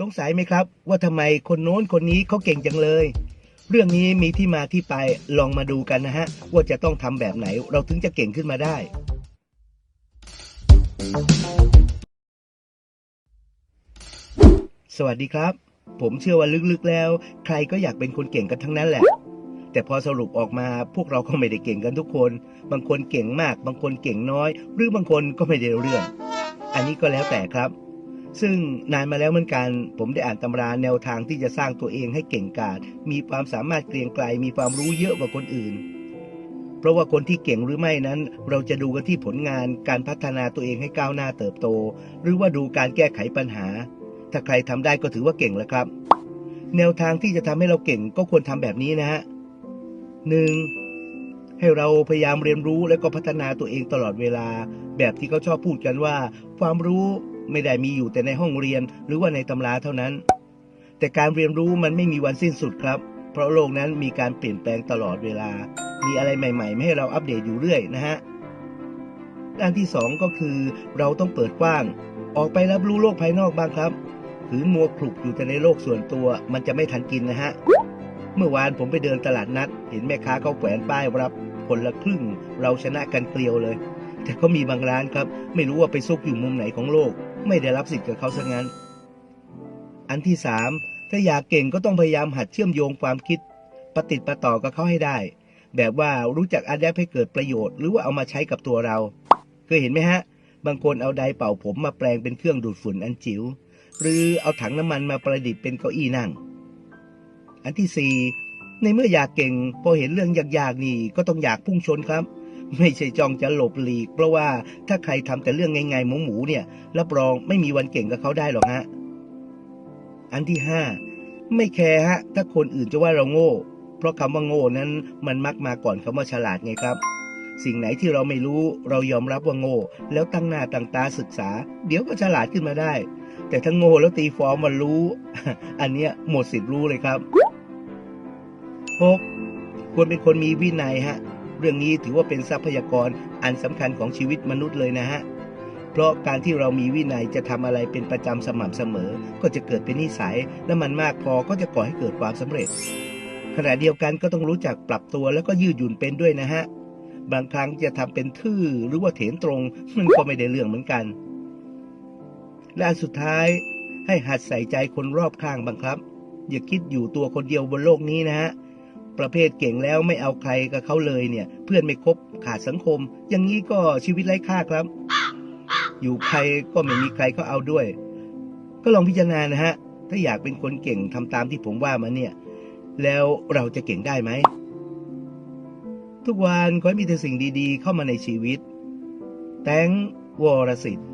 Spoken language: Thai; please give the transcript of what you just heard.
สงสัยไหมครับ ว่าทำไมคนโน้นคนนี้เขาเก่งจังเลย เรื่องนี้มีที่มาที่ไปลองมาดูกันนะฮะ ว่าจะต้องทำแบบไหนเราถึงจะเก่งขึ้นมาได้ สวัสดีครับ ผมเชื่อว่าลึกๆแล้ว ใครก็อยากเป็นคนเก่งกันทั้งนั้นแหละ แต่พอสรุปออกมาพวกเราก็ไม่ได้เก่งกันทุกคน บางคนเก่งมาก บางคนเก่งน้อย หรือบางคนก็ไม่ได้เรื่อง อันนี้ก็แล้วแต่ครับ ซึ่งนานมาแล้วเหมือนกันผมได้อ่านตำราแนวทางที่จะสร้างตัวเองให้เก่งกาจมีความสามารถเกรียงไกรมีความรู้เยอะกว่าคนอื่น เพราะว่าคนที่เก่งหรือไม่นั้น เราจะดูกันที่ผลงานการพัฒนาตัวเองให้ก้าวหน้าเติบโต หรือว่าดูการแก้ไขปัญหา ถ้าใครทำได้ก็ถือว่าเก่งแล้วครับ แนวทางที่จะทำให้เราเก่งก็ควรทำแบบนี้นะฮะหนึ่งให้เราพยายามเรียนรู้และก็พัฒนาตัวเองตลอดเวลา แบบที่เขาชอบพูดกันว่า ความรู้ ไม่ได้มีอยู่แต่ในห้องเรียนหรือว่าในตำราเท่านั้น แต่การเรียนรู้มันไม่มีวันสิ้นสุดครับ เพราะโลกนั้นมีการเปลี่ยนแปลงตลอดเวลา มีอะไรใหม่ๆ ไม่ให้เราอัปเดตอยู่เรื่อยนะฮะด้านที่สองก็คือ เราต้องเปิดกว้าง ออกไปรับรู้โลกภายนอกบ้างครับขืนมัวคลุกอยู่แต่ในโลกส่วนตัว มันจะไม่ทันกินนะฮะเมื่อวานผมไปเดินตลาดนัด เห็นแม่ค้าเขาแขวนป้ายรับคนละครึ่ง เราชนะกันเกลียวเลย แต่ก็มีบางร้านครับ ไม่รู้ว่าไปซุกอยู่มุมไหนของโลก ไม่ได้รับสิทธิ์กับเขาซะงั้น อันที่สามถ้าอยากเก่งก็ต้องพยายามหัดเชื่อมโยงความคิดปฏิดประต่อกับเขาให้ได้ แบบว่ารู้จักอัดแอปให้เกิดประโยชน์ หรือว่าเอามาใช้กับตัวเรา เคยเห็นไหมฮะ บางคนเอาไดเป่าผมมาแปลงเป็นเครื่องดูดฝุ่นอันจิ๋วหรือเอาถังน้ำมันมาประดิษฐ์เป็นเก้าอี้นั่ง อันที่สี่ในเมื่ออยากเก่งพอเห็นเรื่องยากๆนี่ก็ต้องอยากพุ่งชนครับ ไม่ใช่จองจะหลบหลีก เพราะว่าถ้าใครทำแต่เรื่องง่ายๆหมูๆเนี่ยรับรองไม่มีวันเก่งกับเขาได้หรอกฮะ อันที่ห้าไม่แคร์ฮะ ถ้าคนอื่นจะว่าเราโง่ เพราะคำว่าโง่นั้นมันมักมาก่อนคำว่าฉลาดไงครับ สิ่งไหนที่เราไม่รู้เรายอมรับว่าโง่ แล้วตั้งหน้าตั้งตาศึกษา เดี๋ยวก็ฉลาดขึ้นมาได้ แต่ถ้าโง่แล้วตีฟอร์มมารู้ อันเนี้ยหมดสิทธิ์รู้เลยครับหกควรเป็นคนมีวินัยฮะ เรื่องนี้ถือว่าเป็นทรัพยากรอันสำคัญของชีวิตมนุษย์เลยนะฮะ เพราะการที่เรามีวินัยจะทำอะไรเป็นประจำสม่ำเสมอ ก็จะเกิดเป็นนิสัย และมันมากพอก็จะก่อให้เกิดความสำเร็จ ขณะเดียวกันก็ต้องรู้จักปรับตัวแล้วก็ยืดหยุ่นเป็นด้วยนะฮะ บางครั้งจะทำเป็นทื่อหรือว่าเถนตรงมันก็ไม่ได้เรื่องเหมือนกัน และสุดท้ายให้หัดใส่ใจคนรอบข้างบ้างครับ อย่าคิดอยู่ตัวคนเดียวบนโลกนี้นะฮะ ประเภทเก่งแล้วไม่เอาใครกับเขาเลยเนี่ย เพื่อนไม่คบขาดสังคม อย่างนี้ก็ชีวิตไร้ค่าครับ อยู่ใครก็ไม่มีใครเขาเอาด้วย ก็ลองพิจารณานะฮะ ถ้าอยากเป็นคนเก่งทำตามที่ผมว่ามาเนี่ย แล้วเราจะเก่งได้ไหม ทุกวันขอให้มีแต่สิ่งดีๆ เข้ามาในชีวิต แตงวรสิทธิ์